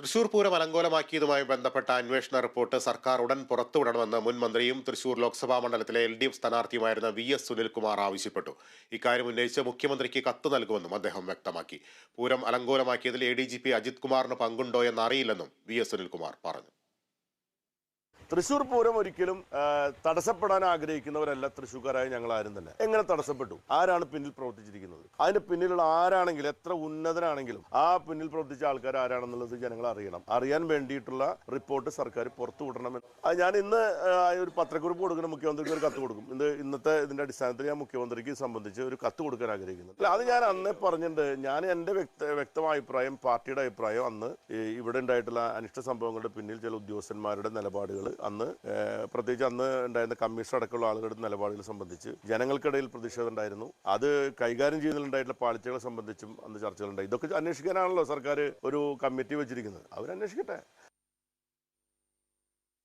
തൃശൂർ പൂരം അലങ്കോലമാക്കിയതുമായി ബന്ധപ്പെട്ട അന്വേഷണ റിപ്പോർട്ട് സർക്കാർ ഉടൻ പുറത്തുവിടണമെന്ന് മുൻ മന്ത്രിയും തൃശൂർ ലോക്സഭാ മണ്ഡലത്തിലെ എൽ ഡി എഫ് സ്ഥാനാർത്ഥിയുമായിരുന്ന വി എസ് സുനിൽകുമാർ ആവശ്യപ്പെട്ടു. ഇക്കാര്യം ഉന്നയിച്ച് മുഖ്യമന്ത്രിക്ക് കത്ത് നൽകുമെന്നും അദ്ദേഹം വ്യക്തമാക്കി. Pooram അലങ്കോലമാക്കിയതിൽ A D G P Ajith കുമാറിന് പങ്കുണ്ടോ എന്നറിയില്ലെന്നും വി എസ് സുനിൽകുമാർ പറഞ്ഞു. തൃശ്ശൂർ പൂരം ഒരിക്കലും തടസ്സപ്പെടാൻ ആഗ്രഹിക്കുന്നവരല്ല തൃശ്ശൂർക്കാരായ ഞങ്ങൾ ആരും തന്നെ. എങ്ങനെ തടസ്സപ്പെട്ടു? ആരാണ് പിന്നിൽ പ്രവർത്തിച്ചിരിക്കുന്നത്? അതിന്റെ പിന്നിലുള്ള ആരാണെങ്കിലും എത്ര ഉന്നതനാണെങ്കിലും ആ പിന്നിൽ പ്രവർത്തിച്ച ആൾക്കാർ ആരാണെന്നുള്ളത് ജനങ്ങൾ അറിയണം. അറിയാൻ വേണ്ടിയിട്ടുള്ള റിപ്പോർട്ട് സർക്കാർ പുറത്തു വിടണമെന്ന് ഞാൻ ഇന്ന് ഒരു പത്രക്കുറിപ്പ് കൊടുക്കുന്ന മുഖ്യമന്ത്രിക്ക് ഒരു കത്ത് കൊടുക്കും. ഇത് ഇന്നത്തെ ഇതിന്റെ അടിസ്ഥാനത്തിൽ ഞാൻ മുഖ്യമന്ത്രിക്ക് സംബന്ധിച്ച് ഒരു കത്ത് കൊടുക്കാൻ ആഗ്രഹിക്കുന്നു അല്ല അത് ഞാൻ അന്നേ പറഞ്ഞിട്ടുണ്ട്. ഞാൻ എന്റെ വ്യക്ത വ്യക്തമായ അഭിപ്രായം പാർട്ടിയുടെ അഭിപ്രായം അന്ന് ഇവിടെ ഉണ്ടായിട്ടുള്ള അനിഷ്ട സംഭവങ്ങളുടെ പിന്നിൽ ചില ഉദ്യോഗസ്ഥന്മാരുടെ നിലപാടുകൾ അന്ന് പ്രത്യേകിച്ച് അന്ന് ഉണ്ടായിരുന്ന കമ്മീഷൻ അടക്കമുള്ള ആളുകളുടെ നിലപാടുകൾ സംബന്ധിച്ച് ജനങ്ങൾക്കിടയിൽ പ്രതിഷേധം ഉണ്ടായിരുന്നു അത് കൈകാര്യം ചെയ്യുന്നതിലുണ്ടായിട്ടുള്ള പാളിച്ചകളെ സംബന്ധിച്ചും അന്ന് ചർച്ചകളുണ്ടായി. ഇതൊക്കെ അന്വേഷിക്കാനാണല്ലോ സർക്കാർ ഒരു കമ്മിറ്റി വെച്ചിരിക്കുന്നത്. അവരന്വേഷിക്കട്ടെ.